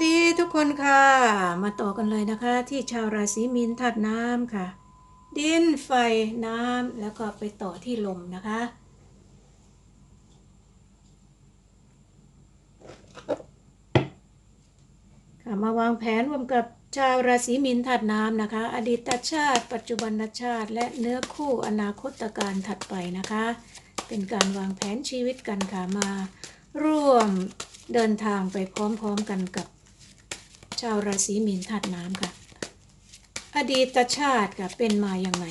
สวัสดีทุกคนค่ะ มาต่อกันเลยนะคะ ที่ชาวราศีมีนธาตุน้ำค่ะ ดินไฟน้ำแล้วก็ไปต่อที่ลมนะคะค่ะมาวางแผนรวมกับชาวราศีมีนธาตุน้ำนะคะ อดีตชาติ ปัจจุบันชาติ และเนื้อคู่อนาคตการถัดไปนะคะ เป็นการวางแผนชีวิตกันค่ะมา ร่วมเดินทางไปพร้อมๆกันกับ ชาวราศีมีนธาตุน้ำค่ะ อดีตชาติค่ะเป็นมาอย่างไง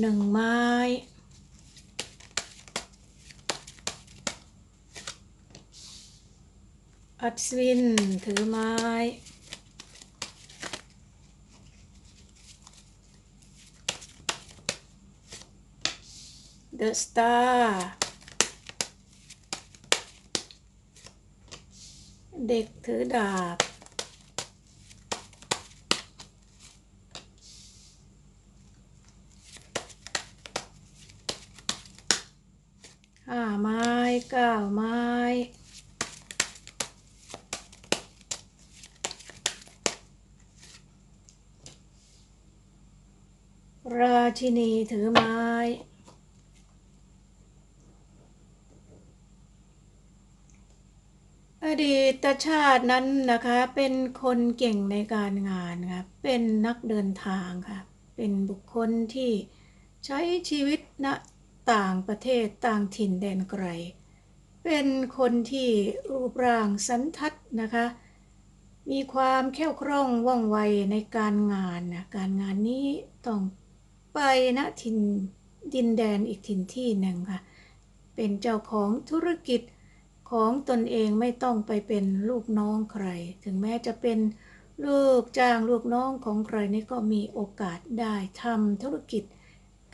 หนึ่งไม้ อัศวิน ถือไม้เดอะสตาร์ เด็กถือดาบ ห้าไม้เก้าไม้ราชินีถือไม้ อ ดีตชาตินั้นนะคะ เป็นคนเก่งในการงานค่ะเป็นนักเดินทางค่ะเป็นบุคคลที่ใช้ชีวิตณต่างประเทศต่างถิ่นแดนไกล เป็นคนที่รูปร่างสันทัดนะคะ มีความแข็งคล่องว่องไวในการงานนะการงานนี้ต้องไปณถิ่นดินแดนอีกถิ่นที่หนึ่งค่ะ เป็นเจ้าของธุรกิจ ของตนเองไม่ต้องไปเป็นลูกน้องใคร ถึงแม้จะเป็นลูกจ้างลูกน้องของใครนี่ก็มีโอกาสได้ทำธุรกิจ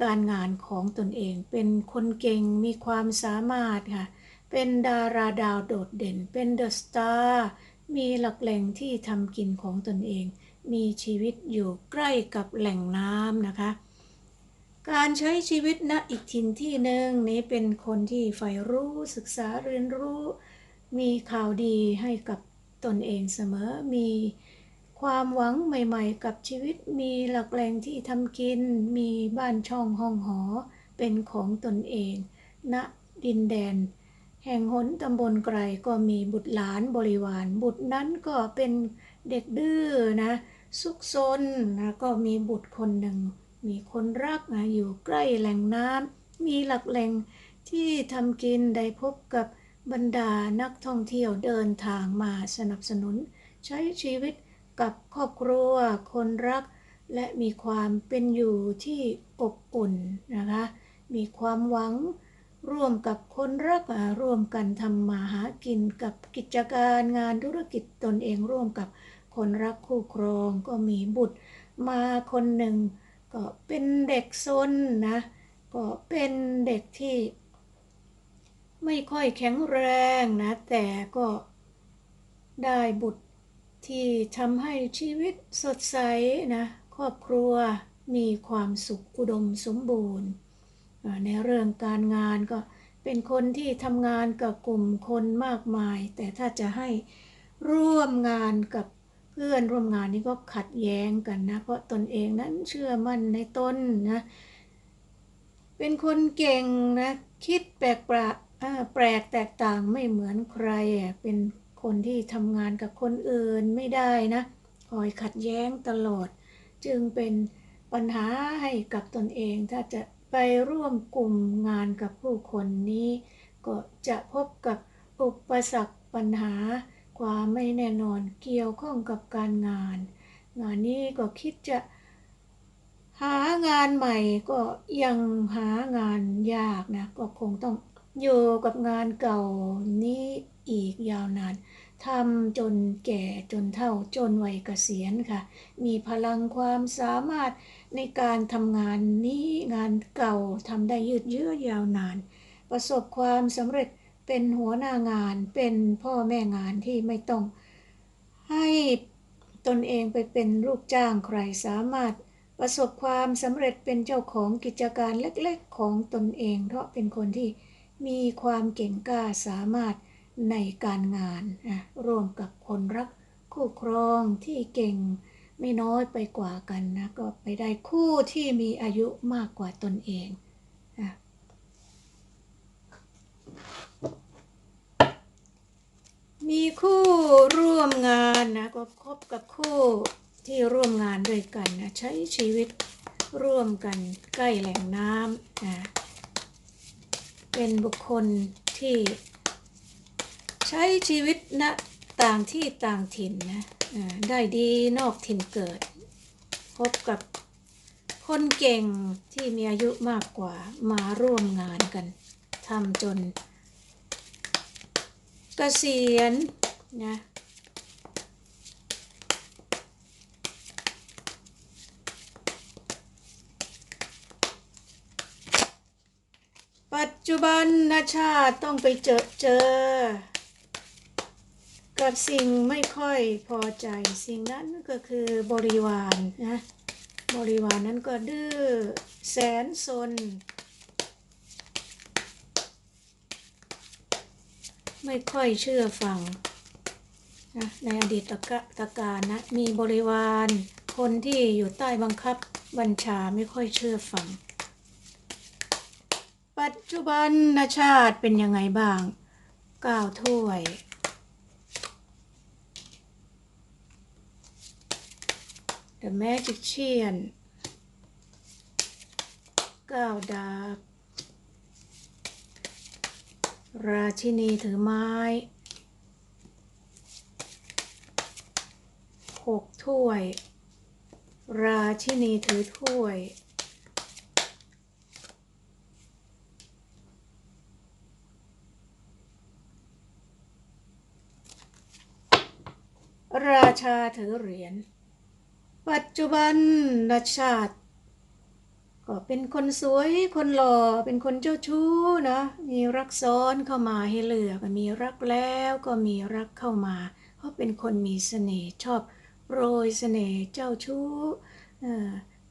การงานของตนเอง เป็นคนเก่งมีความสามารถค่ะ เป็นดาราดาวโดดเด่น เป็นเดอะสตาร์มีหลักแหล่งที่ทำกินของตนเอง มีชีวิตอยู่ใกล้กับแหล่งน้ำนะคะ การใช้ชีวิตณอีกถิ่นที่หนึ่งนี้เป็นคนที่ใฝ่รู้ศึกษาเรียนรู้ มีข่าวดีให้กับตนเองเสมอ มีความหวังใหม่ๆ กับชีวิต มีหลักแหล่งที่ทำกิน มีบ้านช่องห้องหอ เป็นของตนเอง ณดินแดน แห่งหนตำบลไกลก็มีบุตรหลานบริวาร บุตรนั้นก็เป็นเด็กดื้อนะซุกซนนะก็มีบุตรคนหนึ่ง มีคนรักนะอยู่ใกล้แหล่งน้ำมีหลักแหล่งที่ทำกินได้พบกับบรรดานักท่องเที่ยวเดินทางมาสนับสนุน ใช้ชีวิตกับครอบครัวคนรัก และมีความเป็นอยู่ที่อบอุ่นนะคะ มีความหวังร่วมกับคนรักร่วมกันทำมาหากินกับกิจการงานธุรกิจตนเองร่วมกับคนรักคู่ครองก็มีบุตรมาคนหนึ่ง ก็เป็นเด็กซนนะ ก็เป็นเด็กที่ ไม่ค่อยแข็งแรงนะ แต่ก็ได้บุตรที่ทำให้ชีวิตสดใสนะ ครอบครัวมีความสุขอุดมสมบูรณ์ ในเรื่องการงานก็เป็นคนที่ทำงานกับกลุ่มคนมากมาย แต่ถ้าจะให้ร่วมงานกับ พื่อนร่วมงานนี่ก็ขัดแย้งกันนะ เพราะตนเองนั้นเชื่อมั่นในตนนะ เป็นคนเก่งนะ คิดแปลกประแปลกแตกต่างไม่เหมือนใคร เป็นคนที่ทำงานกับคนอื่นไม่ได้นะคอยขัดแย้งตลอด จึงเป็นปัญหาให้กับตนเอง ถ้าจะไปร่วมกลุ่มงานกับผู้คนนี้ ก็จะพบกับอุปสรรคปัญหา ความไม่แน่นอนเกี่ยวข้องกับการงาน งานนี้ก็คิดจะหางานใหม่ก็ยังหางานยากนะ ก็คงต้องอยู่กับงานเก่านี้อีกยาวนานทำจนแก่จนเฒ่าจนวัยเกษียณค่ะ มีพลังความสามารถในการทำงานนี้งานเก่าทำได้ยืดเยื้อยาวนาน ประสบความสำเร็จ เป็นหัวหน้างานเป็นพ่อแม่งานที่ไม่ต้อง ให้ตนเองไปเป็นลูกจ้างใครสามารถประสบความสำเร็จเป็นเจ้าของกิจการเล็กๆของตนเอง เพราะเป็นคนที่มีความเก่งกล้าสามารถในการงานนะร่วมกับคนรักคู่ครองที่เก่งไม่น้อยไปกว่ากันนะก็ไปได้คู่ที่มีอายุมากกว่าตนเองนะ มีคู่ร่วมงานนะก็คบกับคู่ที่ร่วมงานด้วยกันนะใช้ชีวิตร่วมกันใกล้แหล่งน้ำนะเป็นบุคคลที่ ใช้ชีวิตณต่างที่ต่างถิ่นนะได้ดีนอกถิ่นเกิด พบกับคนเก่งที่มีอายุมากกว่ามาร่วมงานกันทำจน กษียณนะปัจจุบันนะชาติต้องไปเจอเจอ กับสิ่งไม่ค่อยพอใจสิ่งนั้นก็คือบริวารนะบริวารนั้นก็ดื้อแสนซน ไม่ค่อยเชื่อฟังนะในอดีตกะตการนะมีบริวาร คนที่อยู่ใต้บังคับบัญชาไม่ค่อยเชื่อฟัง ปัจจุบันนชาติเป็นยังไงบ้างก้าวถ้วย The Magician ก้าวดาบ ราชินีถือไม้หกถ้วย ราชินีถือถ้วย ราชาถือเหรียญ ปัจจุบันรัชชาติ ก็เป็นคนสวยคนหล่อเป็นคนเจ้าชู้นะมีรักซ้อนเข้ามาให้เลือกมีรักแล้วก็มีรักเข้ามาเพราะเป็นคนมีเสน่ห์ชอบโปรยเสน่ห์เจ้าชู้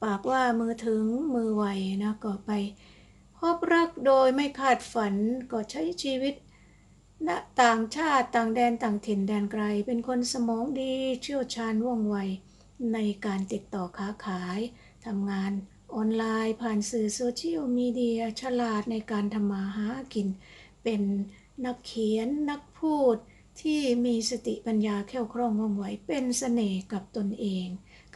ปากว่ามือถึงมือไวนะก็ไป พบรักโดยไม่คาดฝันก็ใช้ชีวิตณต่างชาติต่างแดนต่างถิ่นแดนไกล เป็นคนสมองดีเชี่ยวชาญว่องไว ในการติดต่อค้าขายทำงาน ออนไลน์ผ่านสื่อโซเชียลมีเดียฉลาดในการทำมาหากิน เป็นนักเขียนนักพูดที่มีสติปัญญาแข็งคล่องว่องไวเป็นเสน่ห์กับตนเอง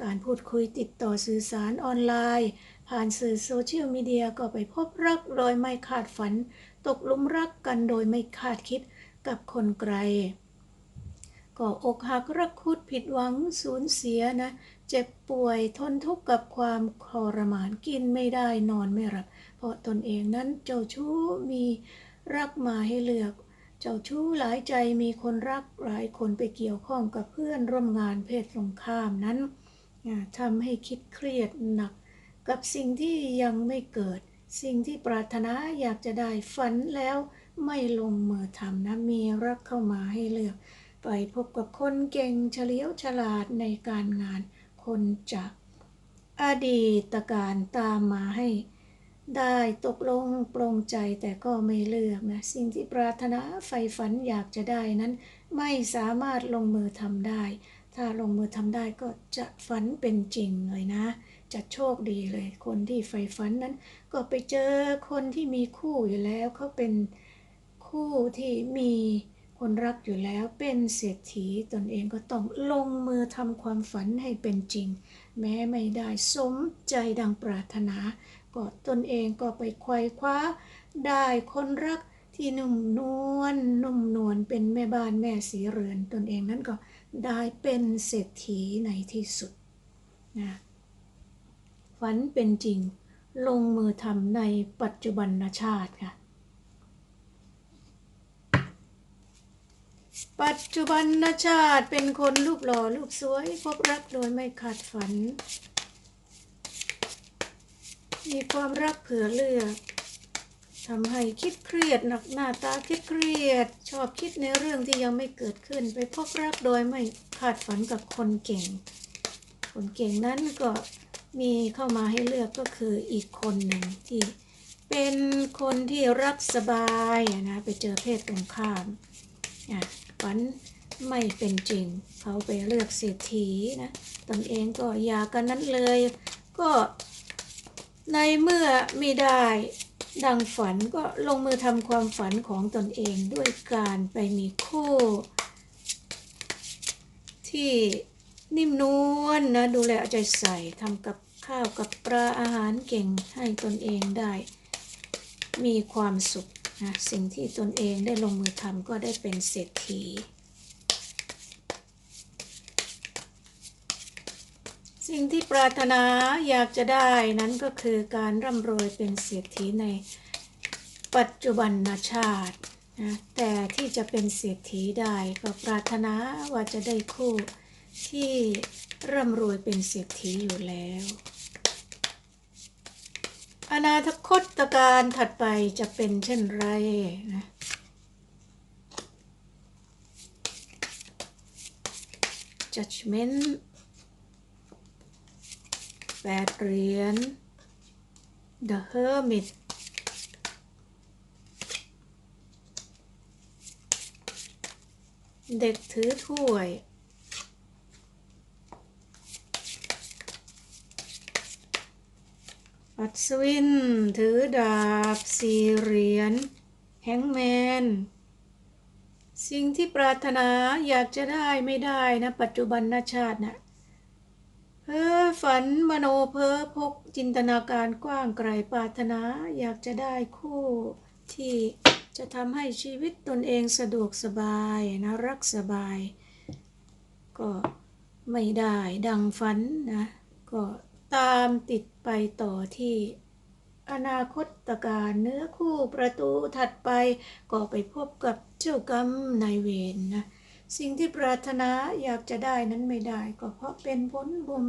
การพูดคุยติดต่อสื่อสารออนไลน์ ผ่านสื่อโซเชียลมีเดียก็ไปพบรักโดยไม่คาดฝัน ตกลุมรักกันโดยไม่คาดคิดกับคนไกลก็อกหักรักคุดผิดหวังสูญเสียนะ เจ็บป่วยทนทุกข์กับความทรมานกินไม่ได้นอนไม่หลับ เพราะตนเองนั้นเจ้าชู้มีรักมาให้เลือก เจ้าชู้หลายใจมีคนรักหลายคนไปเกี่ยวข้องกับเพื่อนร่วมงานเพศตรงข้ามนั้นอ่าทำให้คิดเครียดหนัก กับสิ่งที่ยังไม่เกิด สิ่งที่ปรารถนาอยากจะได้ฝันแล้วไม่ลงมือทำนะมีรักเข้ามาให้เลือก ไปพบกับคนเก่งเฉลียวฉลาดในการงาน คนจากอดีตการตามมาให้ได้ตกลงปรงใจแต่ก็ไม่เลือกนะ สิ่งที่ปรารถนาใฝ่ฝันอยากจะได้นั้น ไม่สามารถลงมือทำได้ ถ้าลงมือทำได้ก็จะฝันเป็นจริงเลยนะ จะโชคดีเลย คนที่ใฝ่ฝันนั้น ก็ไปเจอคนที่มีคู่อยู่แล้วเขาเป็นคู่ที่มี คนรักอยู่แล้วเป็นเศรษฐีตนเองก็ต้องลงมือทำความฝันให้เป็นจริง แม้ไม่ได้สมใจดังปรารถนา ก็ตนเองก็ไปไขว่คว้า ได้คนรักที่นุ่มนวลนุ่มนวลเป็นแม่บ้านแม่สีเรือน ตนเองนั้นก็ได้เป็นเศรษฐีในที่สุดนะฝันเป็นจริง ลงมือทำในปัจจุบันชาติค่ะ ปัจจุบันชาติเป็นคนรูปหล่อรูปสวย พบรักโดยไม่ขาดฝัน มีความรักเผื่อเลือกทำให้คิดเครียดหนักหน้าตาคิดเครียด ชอบคิดในเรื่องที่ยังไม่เกิดขึ้น ไปพบรักโดยไม่คาดฝันกับคนเก่ง คนเก่งนั้นก็มีเข้ามาให้เลือกก็คืออีกคนหนึ่งที่เป็นคนที่รักสบายนะไปเจอเพศตรงข้ามอะ ฝันไม่เป็นจริง เขาไปเลือกเศรษฐีนะตนเองก็อยากกันนั้นเลย ก็ในเมื่อไม่ได้ดังฝันก็ลงมือทำความฝันของตนเองด้วยการไปมีคู่ ที่นิ่มนวลนะดูแลเอาใจใส่ทำกับข้าวกับปลาอาหารเก่งให้ตนเองได้ มีความสุข นะสิ่งที่ตนเองได้ลงมือทำก็ได้เป็นเศรษฐี สิ่งที่ปรารถนาอยากจะได้นั้นก็คือการร่ำรวยเป็นเศรษฐีในปัจจุบันชาตินะแต่ที่จะเป็นเศรษฐีได้ก็ปรารถนาว่าจะได้คู่ที่ร่ำรวยเป็นเศรษฐีอยู่แล้ว อนาคตการถัดไปจะเป็นเช่นไรนะ judgment แปดเหรียญ the hermit เด็กถือถ้วย อัศวิน ถือดาบ สี่เหรียญ แฮงแมน สิ่งที่ปรารถนาอยากจะได้ไม่ได้นะ ปัจจุบันนชาตินะเพ้อฝันมโนเพ้อพกจินตนาการกว้างไกลปรารถนาอยากจะได้คู่ที่จะทำให้ชีวิตตนเองสะดวกสบายนะรักสบาย ก็ไม่ได้ดังฝันนะ ก็ ตามติดไปต่อที่ อนาคตการเนื้อคู่ประตูถัดไปก็ไปพบกับเจ้ากรรมนายเวรนะสิ่งที่ปรารถนาอยากจะได้นั้นไม่ได้ ก็เพราะเป็นผลบุญ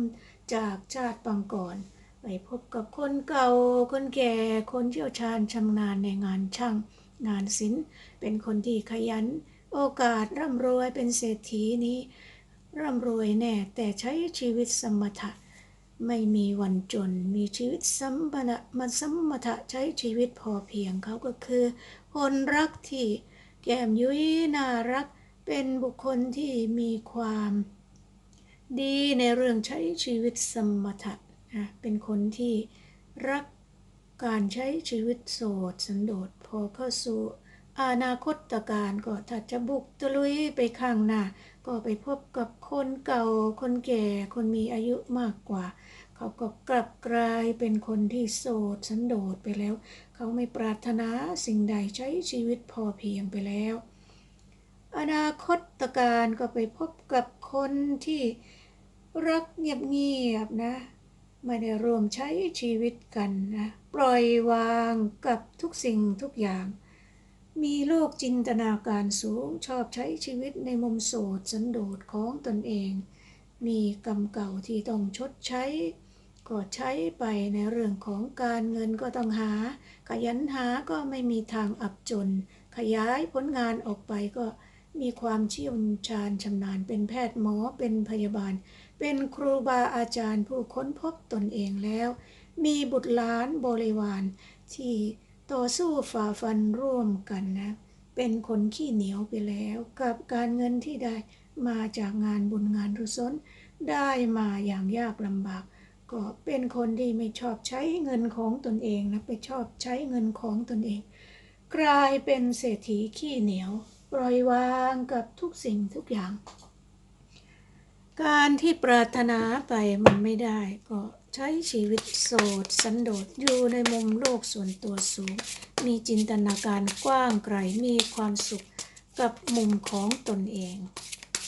จากชาติปังก่อนไปพบกับคนเก่า คนแก่ คนเชี่ยวชาญชำนาญในงานช่าง งานศิลป์ เป็นคนที่ขยัน โอกาสร่ำรวยเป็นเศรษฐีนี้ ร่ำรวยแน่แต่ใช้ชีวิตสมถะ ไม่มีวันจนมีชีวิตสัมปนะมันสมถะใช้ชีวิตพอเพียงเขาก็คือ คนรักที่แก้มยุ้ยน่ารัก เป็นบุคคลที่มีความ ดีในเรื่องใช้ชีวิตสมถะนะเป็นคนที่รักการใช้ชีวิตโสดสันโดษพอเข้าสู่ อนาคตการก็ถ้าจะบุกตะลุยไปข้างหน้าก็ไปพบกับคนเก่าคนแก่คนมีอายุมากกว่า เขาก็กลับกลายเป็นคนที่โสดสันโดษไปแล้ว เขาไม่ปรารถนาสิ่งใดใช้ชีวิตพอเพียงไปแล้ว อนาคตการก็ไปพบกับคนที่รักเงียบๆนะไม่ได้รวมใช้ชีวิตกันนะปล่อยวางกับทุกสิ่งทุกอย่าง มีโลกจินตนาการสูงชอบใช้ชีวิตในมุมโสดสันโดษของตนเอง มีกรรมเก่าที่ต้องชดใช้ ก็ใช้ไปในเรื่องของการเงินก็ต้องหา ขยันหาก็ไม่มีทางอับจน ขยายผลงานออกไปก็มีความเชี่ยวชาญชำนาญเป็นแพทย์หมอเป็นพยาบาล เป็นครูบาอาจารย์ผู้ค้นพบตนเองแล้ว มีบุตรหลานบริวารที่ ต่อสู้ฝ่าฟันร่วมกันนะ เป็นคนขี้เหนียวไปแล้ว กับการเงินที่ได้มาจากงานบุญงานรุศนได้มาอย่างยากลำบาก ก็เป็นคนที่ไม่ชอบใช้เงินของตนเองนะไปชอบใช้เงินของตนเอง กลายเป็นเศรษฐีขี้เหนียว ปล่อยวางกับทุกสิ่งทุกอย่าง การที่ปรารถนาไปมันไม่ได้ก็ ใช้ชีวิตโสดสันโดษอยู่ในมุมโลกส่วนตัวสูง มีจินตนาการกว้างไกลมีความสุขกับมุมของตนเอง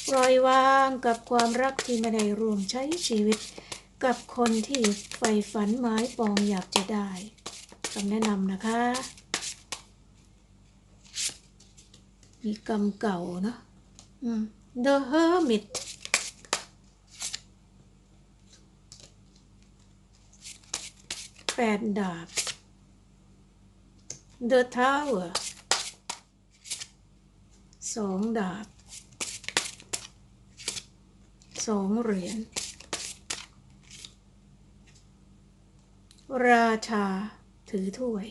ปล่อยวางกับความรักที่ไม่ได้รวมใช้ชีวิต กับคนที่ใฝ่ฝันหมายปองอยากจะได้คำแนะนำนะคะ มีกรรมเก่าเนอะ The Hermit แปดดาบ The Tower สองดาบสองเหรียญ ราชาถือถ้วย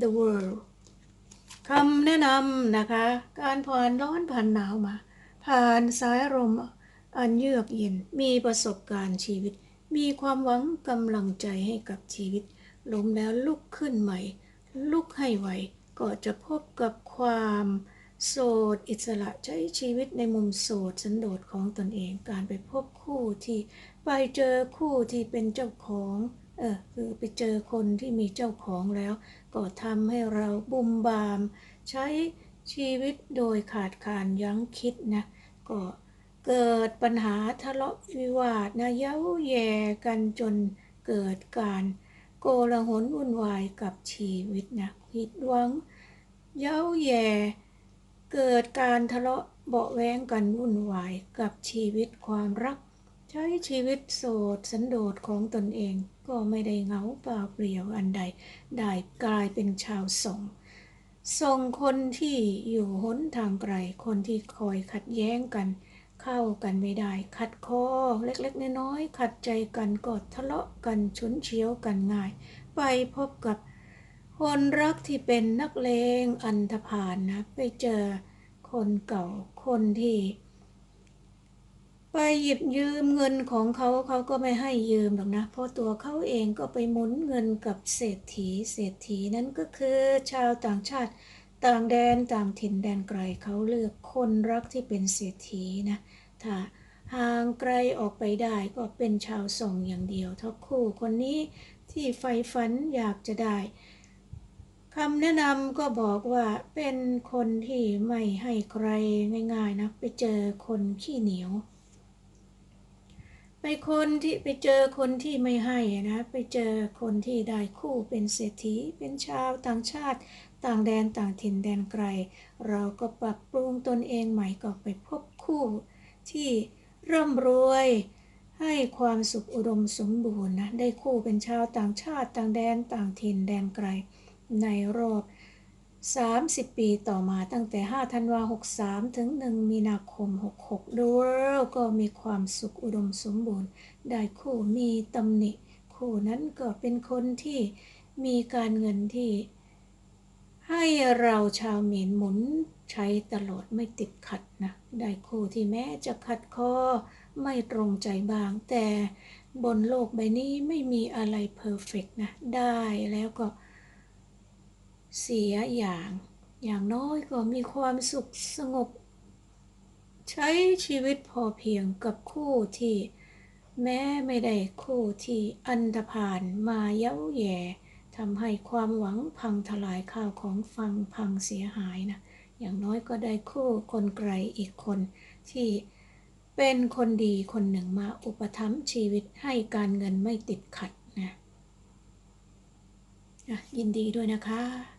The World คำแนะนำนะคะ การผ่านร้อนผ่านหนาวมา ผ่านสายลมอันเยือกเย็นมีประสบการณ์ชีวิต มีความหวังกำลังใจให้กับชีวิต ล้มแล้วลุกขึ้นใหม่ ลุกให้ไหว ก็จะพบกับความโสดอิสระใช้ชีวิตในมุมโสดสันโดษของตนเอง การไปพบคู่ที่ไปเจอคู่ที่เป็นเจ้าของเออคือไปเจอคนที่มีเจ้าของแล้ว ก็ทำให้เราบุมบาม ใช้ชีวิตโดยขาดการยั้งคิดนะก็ เกิดปัญหาทะเลาะวิวาทนะเย้าแย่กันจนเกิดการโกลาหลวุ่นวายกับชีวิตนะผิดหวัง เย้าแย่เกิดการทะเลาะเบาแว้งกันวุ่นวายกับชีวิตความรัก ใช้ชีวิตโสดสันโดษของตนเองก็ไม่ได้เหงาเปล่าเปลี่ยวอันใด ได้กลายเป็นชาวสงส่งคนที่อยู่หนทางไกลคนที่คอยขัดแย้งกัน เข้ากันไม่ได้ ขัดคอเล็กๆน้อยๆขัดใจกันก็ทะเลาะกันฉุนเฉียวกันง่าย ไปพบกับคนรักที่เป็นนักเลงอันธพาลนะไปเจอคนเก่าคนที่ ไปหยิบยืมเงินของเขาเขาก็ไม่ให้ยืมหรอกนะเพราะตัวเขาเองก็ไปหมุนเงินกับเศรษฐี เศรษฐีนั้นก็คือชาวต่างชาติต่างแดนต่างถิ่นแดนไกลเขาเลือกคนรักที่เป็นเศรษฐีนะ ถ้าห่างไกลออกไปได้ก็เป็นชาวส่งอย่างเดียวเท่าคู่คนนี้ที่ใฝ่ฝันอยากจะได้คำแนะนำก็บอกว่าเป็นคนที่ไม่ให้ใครง่ายๆนะไปเจอคนขี้เหนียว ไปคนที่ไปเจอคนที่ไม่ให้นะไปเจอคนที่ได้คู่เป็นเศรษฐีเป็นชาวต่างชาติ ต่างแดนต่างถิ่นแดนไกล เราก็ปรับปรุงตนเองใหม่ก็ไปพบคู่ ที่ร่ำรวย ให้ความสุขอุดมสมบูรณ์นะได้คู่เป็นชาวต่างชาติต่างแดนต่างถิ่นแดนไกล ในรอบ 30 ปีต่อมาตั้งแต่ 5 ธันวา 63 ถึง 1 มีนาคม 66 ดูแล้วก็มีความสุขอุดมสมบูรณ์ ได้คู่มีตำหนิ คู่นั้นก็เป็นคนที่มีการเงินที่ ให้เราชาวเมียนหมุนใช้ตลอดไม่ติดขัดนะ ได้คู่ที่แม้จะขัดคอไม่ตรงใจบาง แต่บนโลกใบนี้ไม่มีอะไรเพอร์เฟกนะ ได้แล้วก็เสียอย่าง อย่างน้อยก็มีความสุขสงบ ใช้ชีวิตพอเพียงกับคู่ที่แม้ไม่ได้คู่ที่อันธพาลมาเย้าแย่ ทำให้ความหวังพังทลายข้าวของฟังพังเสียหายนะอย่างน้อยก็ได้คู่คนไกลอีกคนที่เป็นคนดีคนหนึ่งมาอุปถัมภ์ชีวิตให้การเงินไม่ติดขัดนะอะยินดีด้วยนะคะ